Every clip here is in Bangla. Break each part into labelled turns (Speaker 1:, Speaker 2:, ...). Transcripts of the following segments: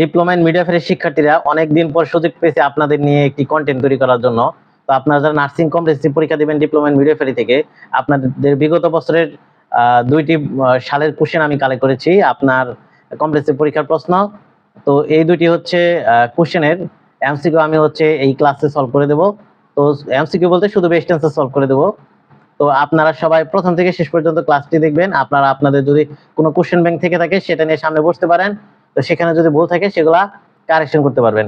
Speaker 1: ডিপ্লোমা ইন মিডিয়া মিডিয়াফেয়ারের শিক্ষার্থীরা অনেক দিন পর সুযোগ পেয়েছে আপনাদের নিয়ে একটি কন্টেন্ট তৈরি করার জন্য। তো আপনারা যারা নার্সিং কমপ্লেক্সি পরীক্ষা দিবেন ডিপ্লোমা ইন মিডিয়াফেয়ারি থেকে, আপনাদের বিগত বছরের দুইটি সালের কোশ্চেন আমি কালেক্ট করেছি, আপনার কমপ্লেক্সি পরীক্ষার প্রশ্ন। তো এই দুটি হচ্ছে কোশ্চেনের এমসিকিউ আমি হচ্ছে এই ক্লাসে সলভ করে দেব। তো এমসিকিউ বলতে শুধু বেস্ট অ্যান্সার সলভ করে দেবো। তো আপনারা সবাই প্রথম থেকে শেষ পর্যন্ত ক্লাসটি দেখবেন। আপনারা, আপনাদের যদি কোনো কোশ্চেন ব্যাংক থেকে থাকে, সেটা নিয়ে সামনে বসতে পারেন। তো সেখানে যদি ভুল থাকে, সেগুলা কারেকশন করতে পারবেন।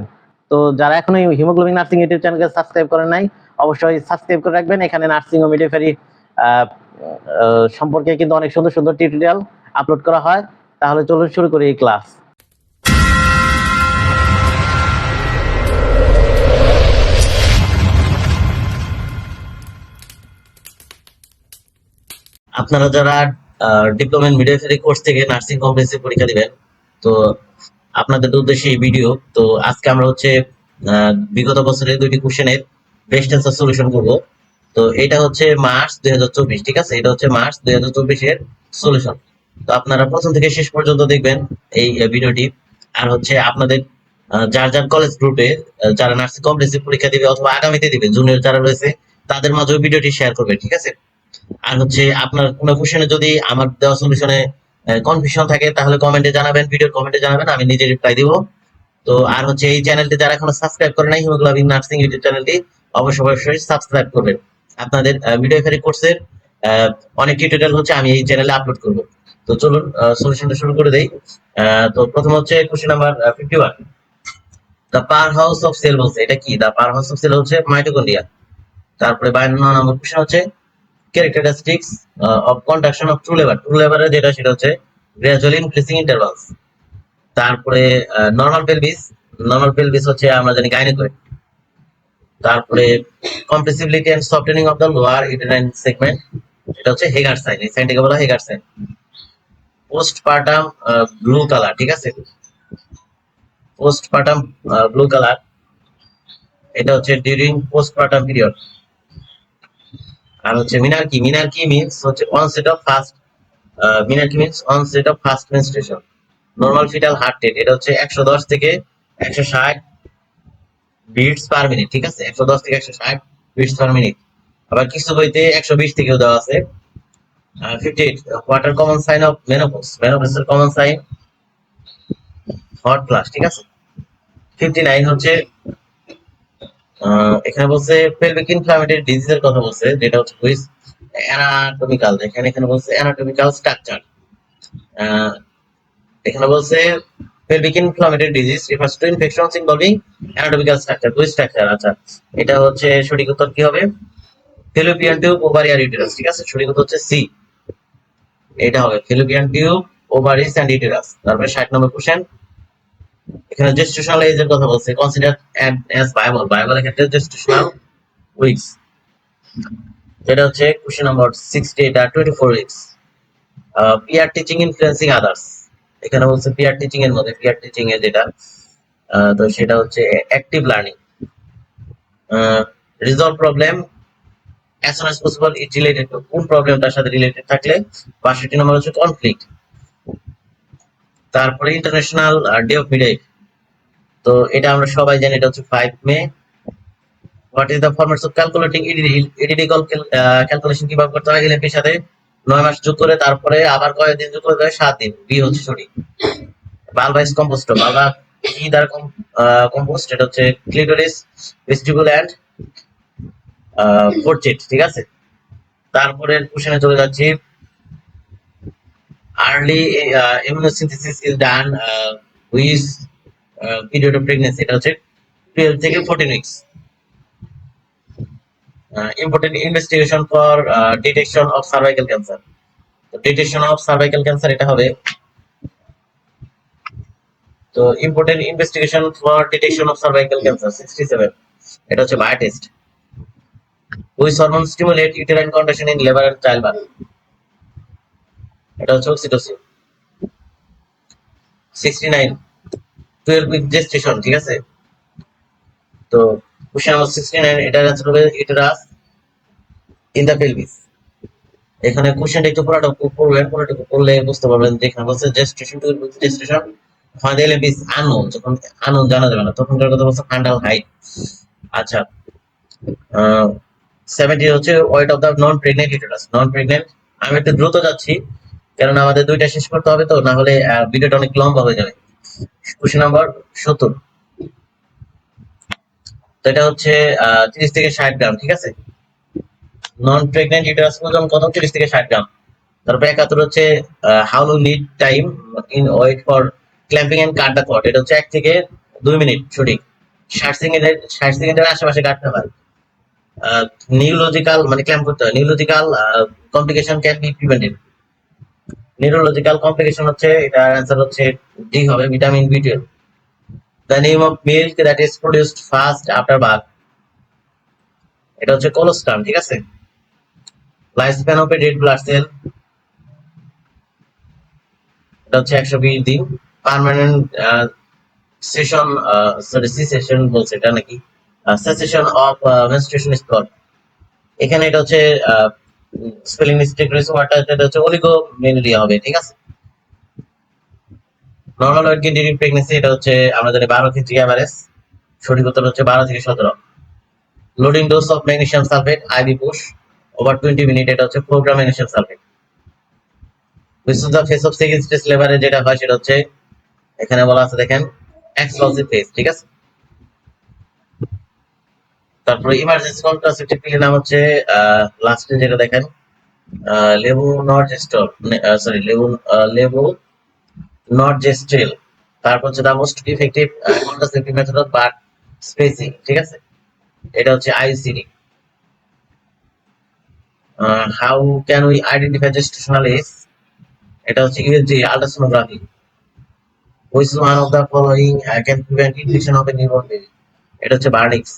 Speaker 1: তো যারা এখনও হিমোগ্লোবিন নার্সিং ইউটিউব চ্যানেলকে সাবস্ক্রাইব করেন নাই, অবশ্যই সাবস্ক্রাইব করে রাখবেন। এখানে নার্সিং ও মিডিয়াফারি সম্পর্কে কিন্তু অনেক সুন্দর সুন্দর টিউটোরিয়াল আপলোড করা হয়। তাহলে চলুন শুরু করি এই ক্লাস আপনারা যারা ডিপ্লোমা ইন মিডিয়াফারি কোর্স থেকে নার্সিং কমপ্লেক্সে পরীক্ষা দিবেন তো আপনাদের উদ্দেশ্যে এই ভিডিও তো আজকে আমরা হচ্ছে বিগত বছরের দুইটি কোশ্চেনের বেস্ট অ্যান্সার সলিউশন করব। তো এটা হচ্ছে মার্চ দুই হাজার চব্বিশ, ঠিক আছে? এটা হচ্ছে মার্চ দুই চব্বিশের সলিউশন তো আপনারা প্রথম থেকে শেষ পর্যন্ত দেখবেন এই ভিডিওটি আর হচ্ছে আপনাদের যার যার কলেজ গ্রুপে যারা নার্সিং কমপ্লেক্সে পরীক্ষা দিবে অথবা আগামীতে দিবে জুনিয়র যারা রয়েছে, তাদের মাঝেও ভিডিওটি শেয়ার করবে ঠিক আছে? আর হচ্ছে আপনার কোনো কোশ্চেনে যদি আমার দেওয়া সলিউশনে কনফিউশন থাকে, তাহলে কমেন্টে জানাবেন ভিডিওর কমেন্টে জানাবেন, আমি নিজে রিপ্লাই দিব। তো আর হচ্ছে এই চ্যানেলটি যারা এখনও সাবস্ক্রাইব করে নাই হিমোগ্লোবিন নার্সিং ইউটিউব চ্যানেলটি অবশ্যই অবশ্যই সাবস্ক্রাইব করবেন। আপনাদের মিডিয়াফারি কোর্সের অনেক টিউটোরিয়াল হচ্ছে, আমি এই চ্যানেলে আপলোড করব। তো চলুন সলিউশনটা শুরু করে দেই। তো প্রথম হচ্ছে question number fifty one the powerhouse of cell বলছে এটা কি? The powerhouse of cell হচ্ছে মাইটোকন্ড্রিয়া তারপরে বায়ান্ন নম্বর কোশ্চেন হচ্ছে characteristics uh, of conduction true লেভার ট্রু লেভারে যেটা সেটা হচ্ছে of gradually increasing intervals. তারপরে নর্মাল পেলভিস নর্মাল পেলভিস হচ্ছে আমরা জানি গাইনে করে তারপরে compressibility and softening of the lower uterine segment এটা হচ্ছে হেগার সাইন এই সাইনটাকে বলা Hegar sign postpartum blue colour ঠিক আছে? পোস্ট পার্টাম ব্লু কালার এটা হচ্ছে ডিউরিং পোস্ট পার্টাম পিরিয়ড আর হচ্ছে মিনার্কি মিনার্কি মিন্স হচ্ছে onset of first menarche means onset of first menstruation normal fetal heart rate এটা হচ্ছে একশো দশ থেকে একশো ষাট বিটস পার মিনিট ঠিক আছে? একশো দশ থেকে একশো ষাট বিটস পার মিনিট আবার কিছু বইতে একশো বিশ থেকেও দেওয়া আছে। Fifty eight what are common sign of menopause মেনোপোজের common sign hot flush ঠিক আছে? ফিফটি নাইন হচ্ছে আহ, এখানে বলছে পেলভিক ইনফ্লামেটরি ডিজিজের কথা বলছে, যেটা হচ্ছে হুইস অ্যানাটমিক্যাল এখানে এখানে বলছে অ্যানাটমিক্যাল স্ট্রাকচার এখানে বলছে pelvic inflammatory disease refers to infections involving anatomical structure which structure আচ্ছা এটা হচ্ছে সঠিক উত্তর কি হবে? ফেলোপিয়ান টিউব ওভারিয়ার ইউটেরাস ঠিক আছে? সঠিক উত্তর হচ্ছে সি এটা হবে fallopian tube ovaries and uterus তারপরে 60 নম্বর কোশ্চেন এখানে জেস্টেশনাল এজ এর কথা বলছে কনসিডার অ্যাজ ভায়াবল ভায়াবল ক্ষেত্রে জেস্টেশনাল উইকস যেটা হচ্ছে কোশ্চেন নাম্বার 60 এটা 24 weeks peer teaching influencing others এখানে বলছে পিয়ার টিচিং এর মধ্যে পিয়ার টিচিং এর যেটা তো সেটা হচ্ছে active learning resolve problem as soon as possible it related কোন প্রবলেমটার সাথে রিলেটেড থাকলে, বাষট্টি নম্বর হচ্ছে কনফ্লিক্ট তারপরে ইন্টারন্যাশনাল ডে অফ মিডওয়াইফ তো এটা আমরা সবাই জানি, এটা হচ্ছে five may what is the formats of calculating EDD calculation কীভাবে করতে হয় এলএমপির সাথে নয় মাস যোগ করে তারপরে আবার কয়েকদিন যোগ করে সাত দিন। বি হচ্ছে সঠিক। বালভাইস কম্পোস্ট বালভা কি দ্বারা কম্পোস্ট এটা হচ্ছে ক্লিটোরিস ভেস্টিবুল অ্যান্ড ফোরচেট ঠিক আছে? তারপরে কোশ্চেনে চলে যাচ্ছি। Early amniocentesis is done with period of pregnancy এটা হচ্ছে 12 থেকে 14 weeks important investigation for detection of cervical cancer detection of cervical cancer এটা হবে। তো important investigation for detection of cervical cancer 67 এটা হচ্ছে bio test which hormone stimulate uterine contraction in labour and childbirth এটা হচ্ছে অক্সিটোসিন 69 12 উইক জেস্টেশন ঠিক আছে? তো কোশ্চেন নাম্বার 69 এটার অ্যান্সার হবে ইউটেরাস ইন দ্য পেলভিস এখানে কোশ্চেনটা একটু পুরোটা পড়বেন, পুরোটা পড়লে বুঝতে পারবেন যে এখানে বলছে gestation to gestation when the element is যখন unknown জানা যাবে না, তখনকার কথা বলছে ফান্ডাল হাইট আচ্ছা সেভেন্টি হচ্ছে weight of the non pregnant uterus non pregnant আমি একটু দ্রুত যাচ্ছি। কারণ আমাদের দুইটা শেষ করতে হবে তো না হলে ভিডিওটা অনেক লম্বা হয়ে যাবে। কোশ্চেন নাম্বার সত্তর। তো এটা হচ্ছে তিরিশ থেকে ষাট গ্রাম, ঠিক আছে? নন প্রেগনেন্ট ইউটেরাস ওজন কত? তিরিশ থেকে ষাট গ্রাম। তারপরে একাত্তর হচ্ছে how long need time in wait for clamping and cut the cord এটা হচ্ছে এক থেকে দুই মিনিট, সঠিক। ষাট সেকেন্ডের ষাট সেকেন্ডের আশেপাশে কাটতে হয় নিউরোলজিক্যাল মানে ক্ল্যাম্প করতে হয় neurological complication can be prevented neurological complication হচ্ছে এটার অ্যান্সার হচ্ছে ডি হবে vitamin B twelve the name of milk that is produced fast after birth এটা হচ্ছে কোলোস্টাম ঠিক আছে? Life span of a red blood cell এটা হচ্ছে একশো বিশ দিন। পার্মানেন্ট সেশন সরি সেশন বলছে এটা নাকি? সেসেশন অফ মেনস্ট্রুয়েশন স্পট এখানে এটা হচ্ছে স্পেলিং মিস্টেক রয়েছে ওয়ার্ডটা এটা হচ্ছে অলিগো মেনলি হবে, ঠিক আছে? Normal weight gain during pregnancy এটা হচ্ছে আমরা জানি বারো কেজি অ্যাভারেজ সঠিক উত্তর হচ্ছে বারো থেকে সতেরো। Loading dose of magnesium sulphate IV push over twenty minute এটা হচ্ছে programme magnesium sulphate which the phase of second stage লেভারে যেটা হয়, সেটা হচ্ছে, এখানে বলা আছে দেখেন এক্সপ্লোসিভ ফেস ঠিক আছে? তারপরে ইমার্জেন্সি কন্ট্রাসেপটিভ পিলের নাম হচ্ছে লাস্টে যেটা দেখেন লেবু নট জেস্টল সরি লেবু লেবু নট জেস্টেল তারপর হচ্ছে the most effective contraceptive method of birth spacing ঠিক আছে? এটা হচ্ছে ICD how can we identify gestational age এটা হচ্ছে USG ultrasonography which one of the following can prevent infection of a newborn baby এটা হচ্ছে বার্নিক্স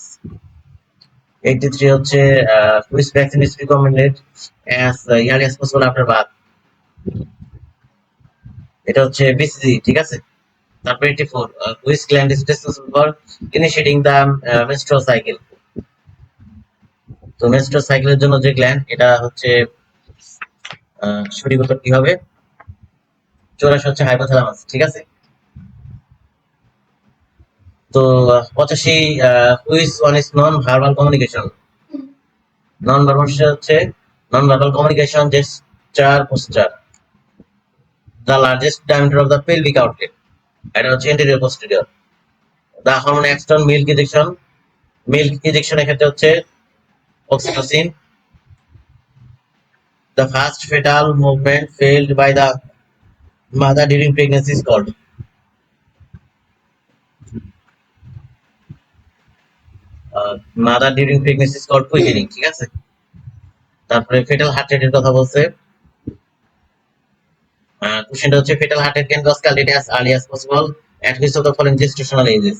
Speaker 1: 83 হচ্ছে which vaccine is recommended as uh, early as possible after birth এটা হচ্ছে বিসিজি ঠিক আছে তারপর 84 which gland is responsible for initiating the uh, menstrual cycle তো cycle এর জন্য যে গ্ল্যান্ড এটা হচ্ছে সঠিক উত্তর কি হবে চৌরাশি হচ্ছে হাইপোথ্যালামাস ঠিক আছে তো পঁচাশি which one is non verbal communication non verbal হচ্ছে non verbal communication gesture posture the largest diameter of the pelvic outlet এটা হচ্ছে anterior posterior the hormone extern milk ejection milk ইজেকশনের ক্ষেত্রে হচ্ছে oxytocin the first fetal movement felt by the mother during pregnancy is called mother during pregnancy called quickening ঠিক আছে? তারপরে ফেটাল হার্ট রেটের কথা বলছে। কোশ্চেনটা হচ্ছে fetal heart rate can cause কালটিট as early as possible at least of the following gestational ages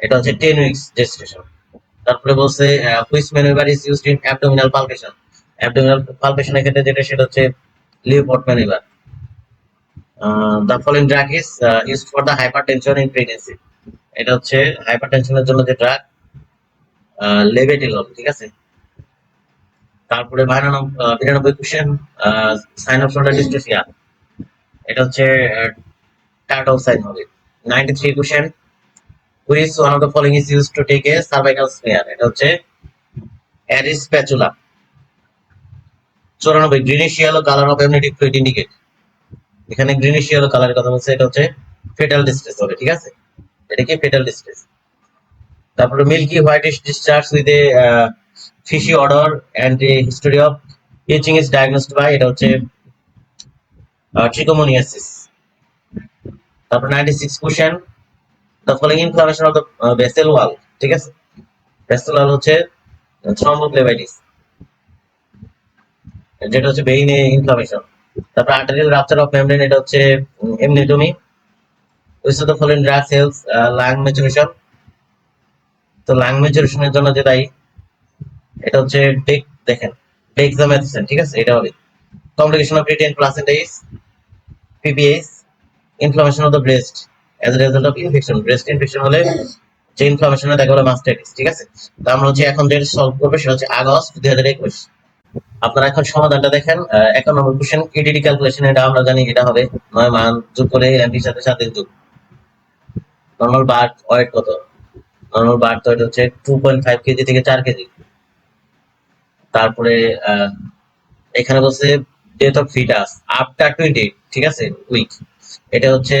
Speaker 1: এটা হচ্ছে 10 উইকস জেস্টেশন তারপরে বলছে which manoeuvre is used in abdominal palpation abdominal পালপেশনের ক্ষেত্রে যেটা, সেটা হচ্ছে Leopold manoeuvre the following drug is used for the hypertension in pregnancy এটা হচ্ছে হাইপারটেনশনের জন্য যে ড্রাগ লেভেটিলল ঠিক আছে? তারপরে বিরানব্বই question sign of shoulder dystrophia এটা হচ্ছে টার্টল সাইন হবে। Ninety three question which one of the following is use to take a cervical smear এটা হচ্ছে অ্যারিস প্যাচুলা চৌরানব্বই গ্রিনিশ ইয়েলো কালার অফ এমনি ফ্লুইড ইন্ডিকেট এখানে গ্রিনিশ ইয়েলো কালারের কথা বলছে, এটা হচ্ছে ফেটাল ডিস্ট্রেস হবে, ঠিক আছে? এটা কি ফেটাল ডিস্ট্রেস তারপরে milky whitish discharge with a fishy odour and a history of itching is diagnosed by এটা হচ্ছে ট্রিকোমোনিয়াসিস তারপর 96 question the following inflammation of the vessel wall ঠিক আছে? ভেসেল ওয়াল হচ্ছে থ্রম্বোফ্লেবাইটিস যেটা হচ্ছে বেইনে ইনফ্লামেশন তারপর আর্টারিয়াল রাপচার অফ মেমব্রেন এটা হচ্ছে amniotomy which of the following drugs helps lung maturation তো লাং ম্যাচুরেশনের জন্য যে দায়ী, এটা হচ্ছে ডেক দেখেন ডেক ডেক্সামেথসন ঠিক আছে? এটা হবে। Complication of retained placenta is PPH inflammation of the breast as a result of infection breast infection হলে যে ইনফ্লামেশন দেখা হলো মাস্টাইটিস ঠিক আছে? তো আমরা হচ্ছে এখন যেটা সলভ করব, সেটা হচ্ছে আগস্ট দুই হাজার একুশ। আপনারা এখন সমাধানটা দেখেন এক নম্বর কোশ্চেন ইডিডি ক্যালকুলেশন এটা আমরা জানি এটা হবে নয় মান যোগ করে এমপির সাথে সাত যোগ। নর্মাল বার্থ ওয়েট কত? নর্মাল বার্থ ওয়েট হচ্ছে টু পয়েন্ট ফাইভ কেজি থেকে চার কেজি। তারপরে এখানে বলছে death of fetus after twenty ঠিক আছে? উইক এটা হচ্ছে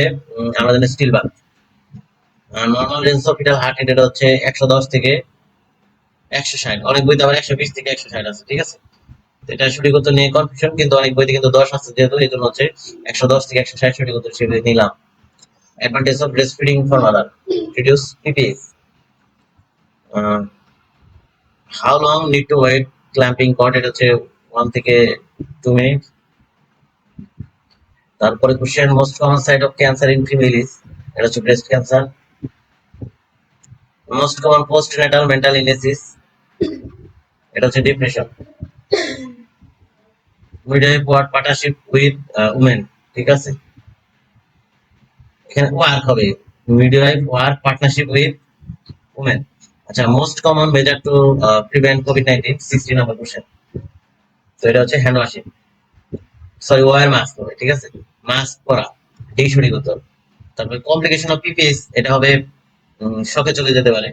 Speaker 1: আমরা জানি stillbirth normal range of fetal heart rate হচ্ছে একশো দশ থেকে একশো ষাট। অনেক বইতে আবার একশো বিশ থেকে একশো ষাট আছে, ঠিক আছে? এটা সঠিকতা নিয়ে কনফিউশন কিন্তু অনেক বইতে কিন্তু দশ আছে যেহেতু, এই জন্য হচ্ছে একশো দশ থেকে একশো ষাট সঠিকতা সেটা নিলাম। Advantage of breastfeeding for mother reduce PPH how long need to wait clamping cord এটা হচ্ছে ওয়ান থেকে টু মিনিট তারপরে question most common site of cancer in females এটা হচ্ছে breast cancer most common postnatal mental illnesses এটা হচ্ছে depression midwife word partnership with women ঠিক আছে? এখানে ওয়ার্ক হবে। Midwife work partnership with women আচ্ছা most common measure to prevent COVID nineteen sixty number question তো এটা হচ্ছে hand washing sorry wear mask হবে ঠিক আছে? মাস্ক পরা এই সঠিক উত্তর। তারপরে কমপ্লিকেশন অফ পিপিএস এটা হবে শকে চলে যেতে পারে।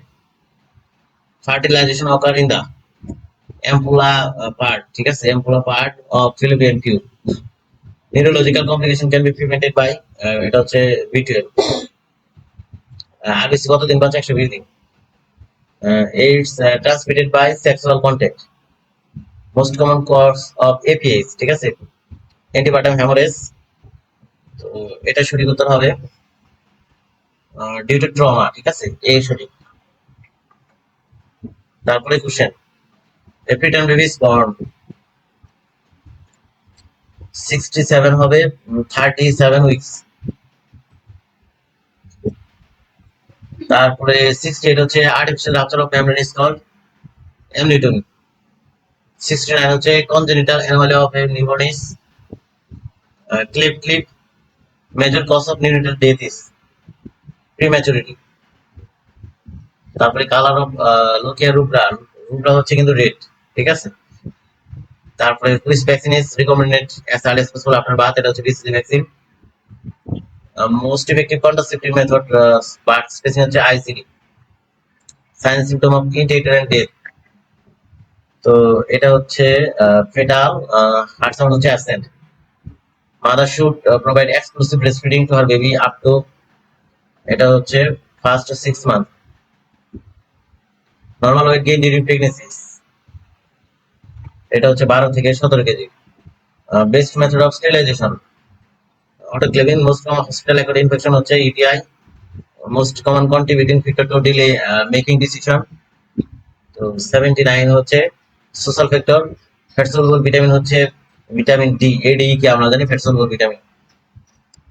Speaker 1: Fertilisation occur in the ampulla part ঠিক আছে? Ampulla part of fallopian tube neurological complication can be prevented by এটা হচ্ছে বিটুয়েল আরবিসি কতদিন? বাঁচে একশো বিশ দিন। AIDS transmitted by sexual contact most common cause of APH ঠিক আছে? অ্যান্টিবায়োটিক হ্যামোরেজ তো এটা সঠিক উত্তর হবে ডিউ টু ট্রমা ঠিক আছে? এই সঠিক। তারপরে question A preterm baby is born 67 হবে উম, 37 উইকস তারপরে 68 হচ্ছে artificial rupture of membrane is called amniotomy 69 হচ্ছে congenital anomaly of নিউমোনিস clip clip major cause of neonatal death is prematurity তারপরে colour of lochia rubra rubra হচ্ছে কিন্তু রেড ঠিক আছে? তারপরে which vaccine is recommended as early possible আপনার বাত এটা হচ্ছে BCG vaccine most effective contraceptive method birth spacing হচ্ছে ICD sign symptom of intrauterine and death তো এটা হচ্ছে ফেটাল হার্ট সাউন্ড হচ্ছে absent mother should provide exclusive breastfeeding to her baby up to এটা হচ্ছে first six month normal weight gain during pregnancy এটা হচ্ছে বারো থেকে সতেরো KG. Best method of sterilisation autoclaving most common hospital acquired infection হচ্ছে UTI most common contributing factor to delay making decision তো সেভেন্টি নাইন হচ্ছে social factor fat soluble vitamin হচ্ছে ভিটামিন ডি এডি কি আমরা জানি ফ্যাটসলুবল ভিটামিন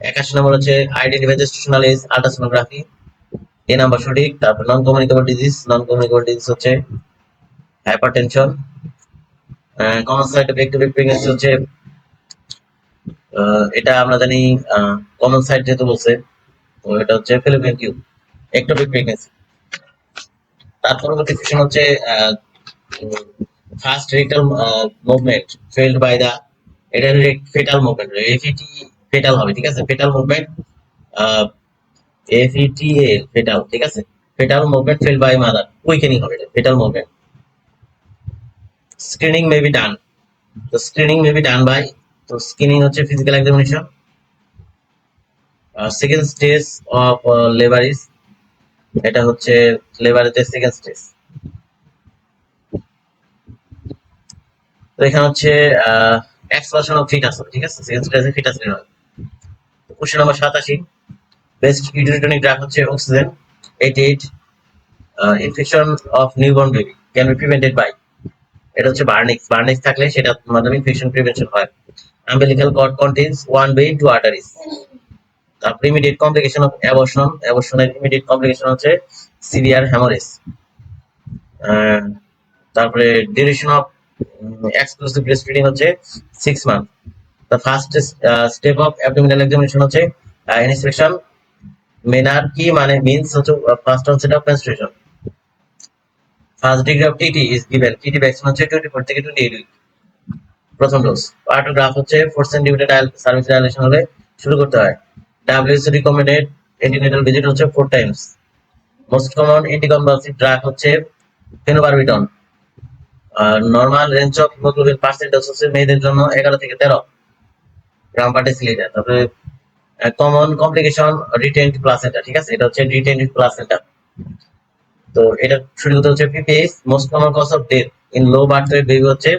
Speaker 1: একাশি নম্বর হচ্ছে আইডেন্টি ভেজেস্টেশনাল এজ আল্ট্রাসোনোগ্রাফি এ নাম্বার সঠিক, তারপর non communicable disease non communicable disease হচ্ছে hypertension common side of active pregnancy হচ্ছে এটা আমরা জানি কমন সাইড যেহেতু বলছে, তো এটা হচ্ছে ফিলিপিন টিউব একটোপিক প্রেগনেন্সি তার পরবর্তী কোশ্চেন হচ্ছে first fetal movement felt by the এটা ফেটাল মুভমেন্ট এফইটি ফেটাল হবে, ঠিক আছে? ফেটাল মুভমেন্ট এফইটিএ ফেটাল ঠিক আছে? Fetal movement felt by mother quickening হবে এটা fetal movement screening may be done তো screening may be done by তো স্কিনিং হচ্ছে physical examination second stage of labour is এটা হচ্ছে লেবারের সেকেন্ড স্টেজ তো এখানে হচ্ছে এক্সপালশন অফ ফিট ফিটাস ঠিক আছে? সেকেন্ড স্টেজে বের হয় কোশ্চেন নাম্বার সাতাশি। বেস্ট ইউটিলিটনিক ড্রাগ হচ্ছে oxytocin eight eight infection of newborn baby can be prevented by এটা হচ্ছে বার্নিক্স বার্নিক্স থাকলে সেটা মাধ্যমে ইনফেকশন প্রিভেনশন হয়। Umbilical cord contains one vein, two arteries. তারপর ইমিডিয়েট কমপ্লিকেশন অফ অ্যাবর্শন অ্যাবর্শনের ইমিডিয়েট কমপ্লিকেশন হচ্ছে সিভিয়ার হ্যামোরেজ তারপরে duration of exclusive breast feeding হচ্ছে six month the first step of abdominal examination হচ্ছে ইনস্পেকশন মেনার কি মানে মিন্স হচ্ছে first onset of menstruation first degree of TT is given TT vaccine হচ্ছে টোয়েন্টি ফোর থেকে টোয়েন্টি এইট প্রথম ডোজ পার্টোগ্রাফ হচ্ছে ফোর সেন্টিমিটার সার্ভিস ডায়ালেশন হলে শুরু করতে হয়। ডাব্লিউএসও রিকমেন্ডেড অ্যান্টিনেটাল ভিজিট হচ্ছে four times most common anticonvulsive drug হচ্ছে phenobarbitone normal range of haemoglobin percentage হচ্ছে মেয়েদের জন্য এগারো থেকে তেরো। গ্রাম পার ডেসিলিটার তারপরে কমন কমপ্লিকেশন রিটেন্ড প্লাসেন্টা ঠিক আছে? এটা হচ্ছে রিটেন্ড প্লাসেন্টা তো এটা শুরু হচ্ছে PPS most common cause of death in low birth weight baby হচ্ছে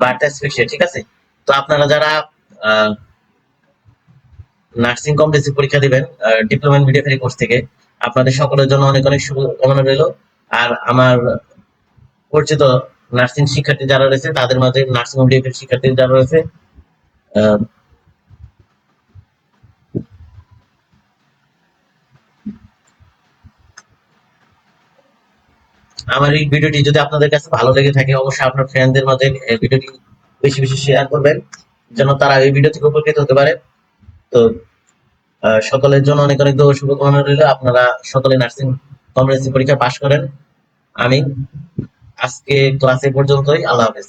Speaker 1: বার্থ অ্যাসফিক্সিয়া ঠিক আছে? তো আপনারা যারা নার্সিং কমপ্লেক্সে পরীক্ষা দিবেন ডিপ্লোমা ইন মিডিয়াফারি কোর্স থেকে, আপনাদের সকলের জন্য অনেক অনেক শুভকামনা রইল। আর আমার পরিচিত নার্সিং শিক্ষার্থী যারা রয়েছে, তাদের মাঝে নার্সিং হোম ডিএফএর শিক্ষার্থী যারা রয়েছে আমার এই ভিডিওটি যদি আপনাদের কাছে ভালো লেগে থাকে, অবশ্যই আপনার ফ্রেন্ডদের মাঝে ভিডিওটি বেশি বেশি শেয়ার করবেন, যেন তারা এই ভিডিও থেকে উপকৃত হতে পারে। তো সকলের জন্য অনেক অনেক শুভকামনা রইল। আপনারা সকলে নার্সিং কমার্সি পরীক্ষা পাশ করেন। আমি আজকে ক্লাসে পর্যন্তই। আল্লাহ হাফেজ।